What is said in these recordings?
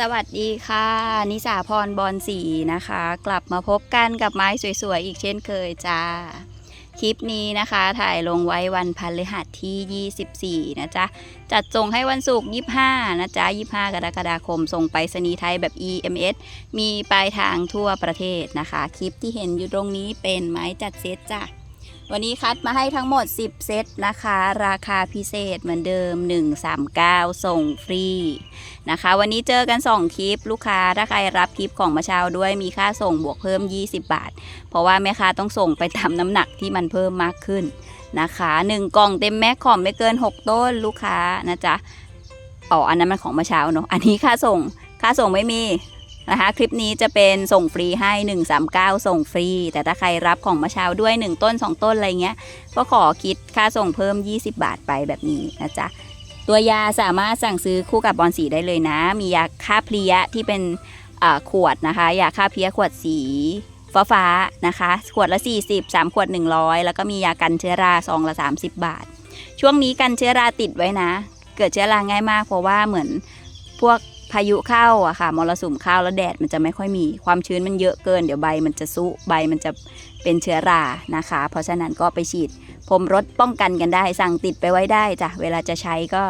สวัสดีค่ะ นิสาพรบอลสีนะคะ กลับมาพบกันกับไม้สวยๆ อีกเช่นเคยจ้า คลิปนี้นะคะถ่ายลงไว้วันพฤหัสที่ 24 นะจ๊ะ จัดส่งให้วันศุกร์25 นะจ๊ะ 25 กรกฎาคม ส่งไปรษณีย์ไทยแบบ EMS มีปลายทางทั่วประเทศนะคะ คลิปที่เห็นอยู่ตรงนี้เป็นไม้จัดเซตจ้ะ วันนี้คัดมาให้ทั้งหมด 10 เซตนะคะ ราคาพิเศษเหมือนเดิม 139 ส่งฟรีนะคะ วันนี้เจอกัน 2 คลิปลูกค้าถ้าใครรับคลิปของมาเชาด้วยมีค่าส่งบวกเพิ่ม 20 บาท เพราะว่าแม่ค้าต้องส่งไปตามน้ำหนักที่มันเพิ่มมากขึ้นนะคะ 1 กล่องเต็มแม็กของไม่เกิน 6 ต้นลูกค้านะจ๊ะอ๋ออันนั้นมันของมาเชาเนาะอันนี้ค่าส่งค่าส่งไม่มี นะคะคลิปนี้จะเป็นส่งฟรีให้ 139 ส่งฟรี แต่ถ้าใครรับของมาเชาด้วย 1 ต้น 2 ต้นอะไรเงี้ย ก็ขอคิดค่าส่งเพิ่ม 20 บาทไปแบบนี้นะจ๊ะ ตัวยาสามารถสั่งซื้อคู่กับบอลสีได้เลยนะ มียาฆ่าเพลี้ยที่เป็นขวดนะคะ ยาฆ่าเพลี้ยขวดสีฟ้าฟ้าๆนะคะ ขวดละ 40 3 ขวด 100 แล้วก็มียากันเชื้อราซองละ 30 บาท ช่วงนี้กันเชื้อราติดไว้นะ เกิดเชื้อราง่ายมากเพราะว่าเหมือนพวก พายุเข้าอะค่ะมรสุมเข้าแล้วแดดมันจะไม่ค่อยมีความชื้นมันเยอะเกิน เดี๋ยวใบมันจะซุใบมันจะเป็นเชื้อรานะคะ เพราะฉะนั้นก็ไปฉีดผมรถป้องกันกันได้ สั่งติดไปไว้ได้จ้ะเวลาจะใช้ก็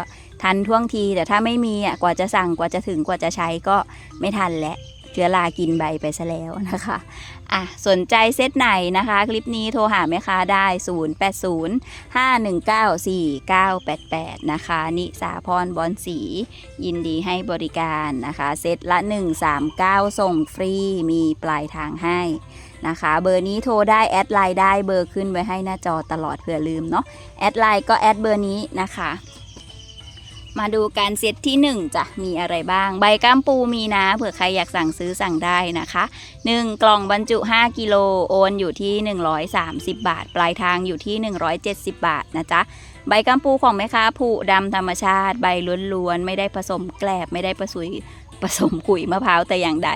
ทันท่วงทีแต่ถ้าไม่มีอะกว่าจะสั่งกว่าจะถึงกว่าจะใช้ก็ไม่ทันแล้ว เชื้อรากินใบไปซะแล้วนะคะอะสนใจเซตไหนนะคะ คลิปนี้โทรหาแม่ค้าได้ 0805194988 นะคะ นิสาพรบอลสี ยินดีให้บริการนะคะ เซตละ 139 ส่งฟรีมีปลายทางให้นะคะ เบอร์นี้โทรได้ แอดไลน์ได้เบอร์ขึ้นไว้ให้หน้าจอตลอดเผื่อลืมเนาะแอดไลน์ก็แอดเบอร์นี้นะคะ มาดูการเซตที่1จ้ะมีอะไรบ้าง ใบก้ามปูมีนะเผื่อใครอยากสั่งซื้อสั่งได้นะคะ 1 กล่องบรรจุ 5 กิโลโอนอยู่ที่ 130 บาท ปลายทางอยู่ที่ 170 บาทนะจ๊ะใบกัมปูของแม่ค้าผูดำธรรมชาติ ใบล้วนๆ ไม่ได้ผสมแกลบไม่ได้ผสมผสมขุยมะพร้าวแต่อย่างใด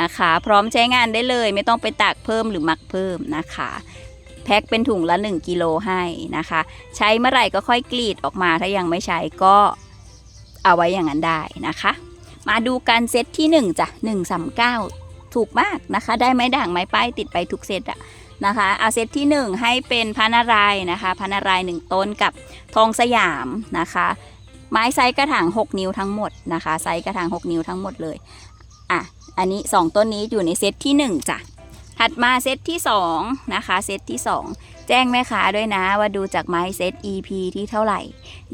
นะคะ พร้อมใช้งานได้เลยไม่ต้องไปตักเพิ่มหรือหมักเพิ่มนะคะแพ็คเป็นถุงละ 1 กิโลให้นะคะ ใช้เมื่อไหร่ก็ค่อยกรีดออกมาถ้ายังไม่ใช้ก็ เอาไว้อย่างนั้นได้นะคะ มาดูการเซตที่1จ้ะ139 ถูกมากนะคะ ได้ไม้ด่างไม้ป้ายติดไปทุกเซตอะนะคะเอาเซตที่ 1 ให้เป็นพานารายนะคะพานารายหนึ่งต้นกับทองสยามนะคะ ไม้ไซส์กระถาง 6 นิ้วทั้งหมดนะคะไซส์กระถาง 6 นิ้วทั้งหมดเลยอะอันนี้ 2 ต้นนี้อยู่ในเซตที่1จ้ะ ถัดมาเซตที่2นะคะเซตที่ 2 แจ้งแม่ค้าด้วยนะว่าดูจากไม้เซต EP ที่เท่าไหร่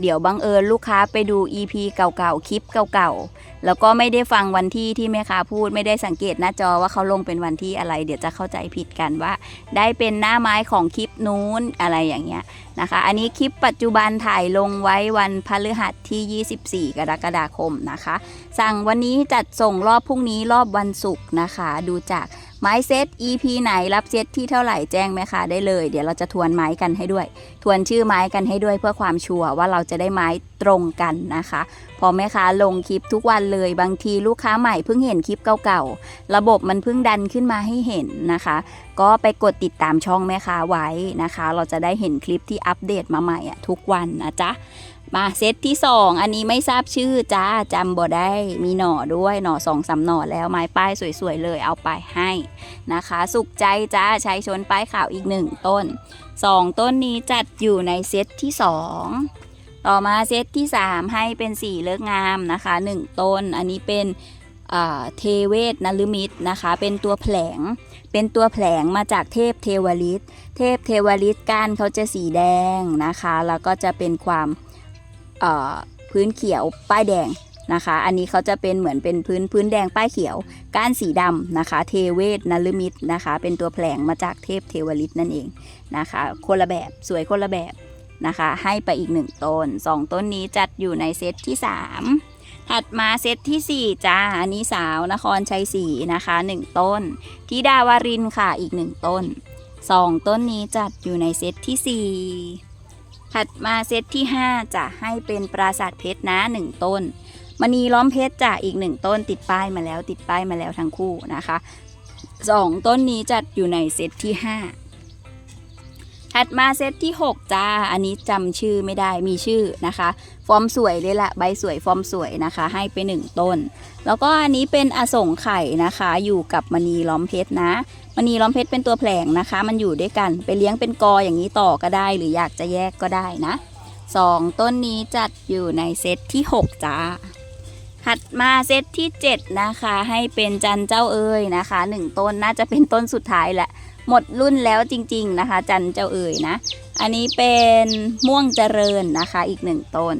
เดี๋ยวบังเอิญลูกค้าไปดู EP เก่าๆคลิปเก่าๆ แล้วก็ไม่ได้ฟังวันที่ที่แม่ค้าพูดไม่ได้สังเกตหน้าจอว่าเขาลงเป็นวันที่อะไร เดี๋ยวจะเข้าใจผิดกันว่า ได้เป็นหน้าไม้ของคลิปนู้นอะไรอย่างเงี้ยนะคะ อันนี้คลิปปัจจุบันถ่ายลงไว้วันพฤหัสที่ 24 กรกฎาคมนะคะ สั่งวันนี้จัดส่งรอบพรุ่งนี้รอบวันศุกร์นะคะ ดูจาก ไม้เซต EP ไหนรับเซตที่เท่าไหร่แจ้งแม่ค้าได้เลย เดี๋ยวเราจะทวนไม้กันให้ด้วย ทวนชื่อไม้กันให้ด้วยเพื่อความชัวร์ว่าเราจะได้ไม้ตรงกันนะคะ พอแม่ค้าลงคลิปทุกวันเลยบางทีลูกค้าใหม่เพิ่งเห็นคลิปเก่าๆ ระบบมันเพิ่งดันขึ้นมาให้เห็นนะคะ ก็ไปกดติดตามช่องแม่ค้าไว้นะคะ เราจะได้เห็นคลิปที่อัปเดตมาใหม่อะทุกวันนะจ๊ะ มาเซตที่2อันนี้ไม่ทราบชื่อจ้าจำบ่ได้มีหน่อด้วยหน่อสองสามหน่อแล้วไม้ป้ายสวยๆเลยเอาไปให้นะคะ สุขใจจ้าใช้ชนป้ายขาวอีกหนึ่งต้น2ต้นนี้จัดอยู่ในเซตที่2ต่อมาเซตที่ 3 ให้เป็นสีเลิกงามนะคะ 1 ต้นอันนี้เป็นเทเวศนลมิตนะคะ เป็นตัวแผลง เป็นตัวแผลงมาจากเทพเทวฤทธิ์เทพเทวฤทธิ์ก้านเขาจะสีแดงนะคะ แล้วก็จะเป็นความ พื้นเขียวป้ายแดงนะคะ อันนี้เขาจะเป็นเหมือนเป็นพื้นพื้นแดงป้ายเขียว ก้านสีดำนะคะ เทเวศนลมิตนะคะ เป็นตัวแผลงมาจากเทพเทวฤทธิ์นั่นเองนะคะ คนละแบบสวยคนละแบบนะคะ ให้ไปอีกหนึ่งต้นสองต้นนี้จัดอยู่ในเซตที่สามถัดมาเซตที่ 4จ้าอันนี้สาวนครชัยศรีนะคะ 1 ต้นทิดาวารินค่ะอีก 1 ต้น 2 ต้นนี้จัดอยู่ในเซตที่ 4 ถัดมาเซตที่ 5 จะให้เป็นปราสาทเพชรนะ 1 ต้นมณีล้อมเพชรจ่ะอีก 1 ต้นติดป้ายมาแล้วติดป้ายมาแล้วทั้งคู่นะคะ 2 ต้นนี้จัดอยู่ในเซตที่ 5 ถัดมาเซตที่ 6 จ้า อันนี้จำชื่อไม่ได้มีชื่อนะคะ ฟอร์มสวยเลยละใบสวยฟอร์มสวยนะคะ ให้ไป 1 ต้น แล้วก็อันนี้เป็นอสงไข่นะคะ อยู่กับมณีล้อมเพชรนะมณีล้อมเพชรเป็นตัวแผลงนะคะ มันอยู่ด้วยกันไปเลี้ยงเป็นกออย่างนี้ต่อก็ได้ หรืออยากจะแยกก็ได้นะสองต้นนี้จัดอยู่ในเซตที่ 6 จ้าถัดมาเซตที่ 7 นะคะ ให้เป็นจันเจ้าเอ๋ยนะคะหนึ่งต้นน่าจะเป็นต้นสุดท้ายแหละ หมดรุ่นแล้วจริง ๆนะคะ จันเจ้าเอ๋ยนะ อันนี้เป็นม่วงเจริญนะคะอีกหนึ่งต้น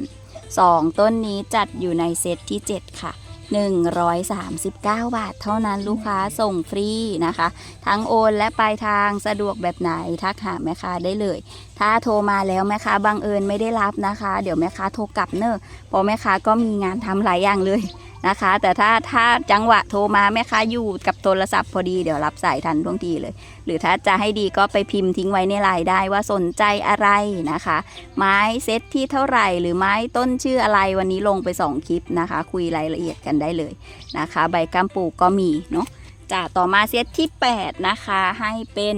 สองต้นนี้จัดอยู่ในเซตที่ 7 ค่ะ 139 บาทเท่านั้นลูกค้าส่งฟรีนะคะ ทั้งโอนและปลายทางสะดวกแบบไหนทักหาแม่ค้าได้เลย ถ้าโทรมาแล้วแม่ค้าบังเอิญไม่ได้รับนะคะ เดี๋ยวแม่ค้าโทรกลับเนอะเพราะแม่ค้าก็มีงานทำหลายอย่างเลย นะคะ แต่ถ้าถ้าจังหวะโทรมาแม่ค้าอยู่กับโทรศัพท์พอดีเดี๋ยวรับสายทันท่วงทีเลย หรือถ้าจะให้ดีก็ไปพิมพ์ทิ้งไว้ในไลน์ได้ว่าสนใจอะไรนะคะ ไม้เซตที่เท่าไหร่ หรือไม้ต้นชื่ออะไรวันนี้ลงไป 2 คลิปนะคะ คุยรายละเอียดกันได้เลยนะคะ ใบกัมปูก็มีเนาะจ้ะต่อมาเซตที่ 8 นะคะให้เป็น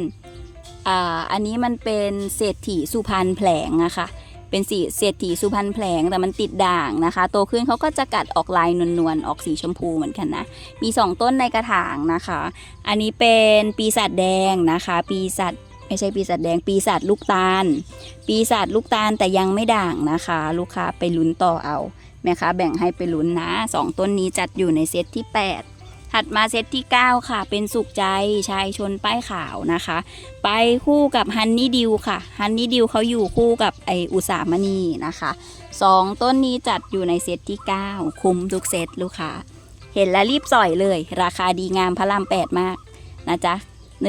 อ่าอันนี้มันเป็นเศรษฐีสุพรรณแผลงอะค่ะ เป็นสีเศรษฐีสุพรรณแผลงแต่มันติดด่างนะคะ โตขึ้นเขาก็จะกัดออกลายนวลๆออกสีชมพูเหมือนกันนะ มี 2 ต้นในกระถางนะคะ อันนี้เป็นปีศาจแดงนะคะ ปีศาจไม่ใช่ปีศาจแดงปีศาจลูกตาล ปีศาจลูกตาลแต่ยังไม่ด่างนะคะ ลูกค้าไปลุ้นต่อเอาแม่ค้าแบ่งให้ไปลุ้นนะสองต้นนี้จัดอยู่ในเซตที่ 8 ถัดมาเซตที่ 9 ค่ะ เป็นสุขใจชายชนป้ายขาวนะคะ ไปคู่กับฮันนี่ดิวค่ะฮันนี่ดิวเขาอยู่คู่กับไออุสามณีนะคะสองต้นนี้จัดอยู่ในเซตที่ 9 คุ้มทุกเซตลูกค้าเห็นแล้วรีบสอยเลย ราคาดีงามพระราม8มากนะจ๊ะ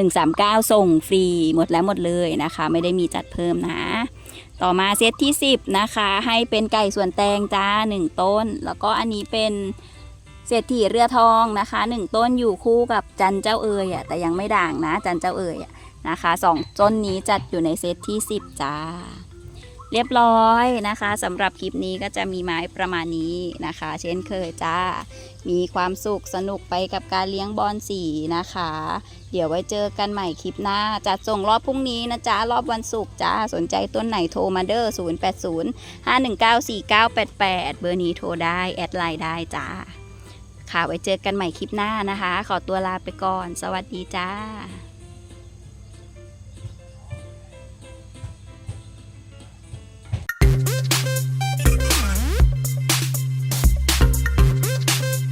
139 ส่งฟรีหมดแล้วหมดเลยนะคะ ไม่ได้มีจัดเพิ่มนะ ต่อมาเซตที่ 10 นะคะ ให้เป็นไก่ส่วนแตงจ้า 1 ต้น แล้วก็อันนี้เป็น เศรษฐีเรือทองนะคะ1ต้นอยู่คู่กับจันเจ้าเอ๋ยอะแต่ยังไม่ด่างนะจันเจ้าเอ๋ยอะนะคะสองต้นนี้จัดอยู่ในเซตที่ 10 จ้า เรียบร้อยนะคะสำหรับคลิปนี้ก็จะมีไม้ประมาณนี้นะคะ เช่นเคยจ้า มีความสุขสนุกไปกับการเลี้ยงบอลสีนะคะ เดี๋ยวไว้เจอกันใหม่คลิปหน้าจัดส่งรอบพรุ่งนี้นะจ๊ะรอบวันศุกร์จ้าสนใจต้นไหนโทรมาเด้อ0 8 0 5 1 9 4 9 8 8 เบอร์นี้โทรได้ แอดไลน์ได้จ้า ค่ะไว้เจอกันใหม่คลิปหน้านะคะ ขอตัวลาไปก่อน สวัสดีจ้า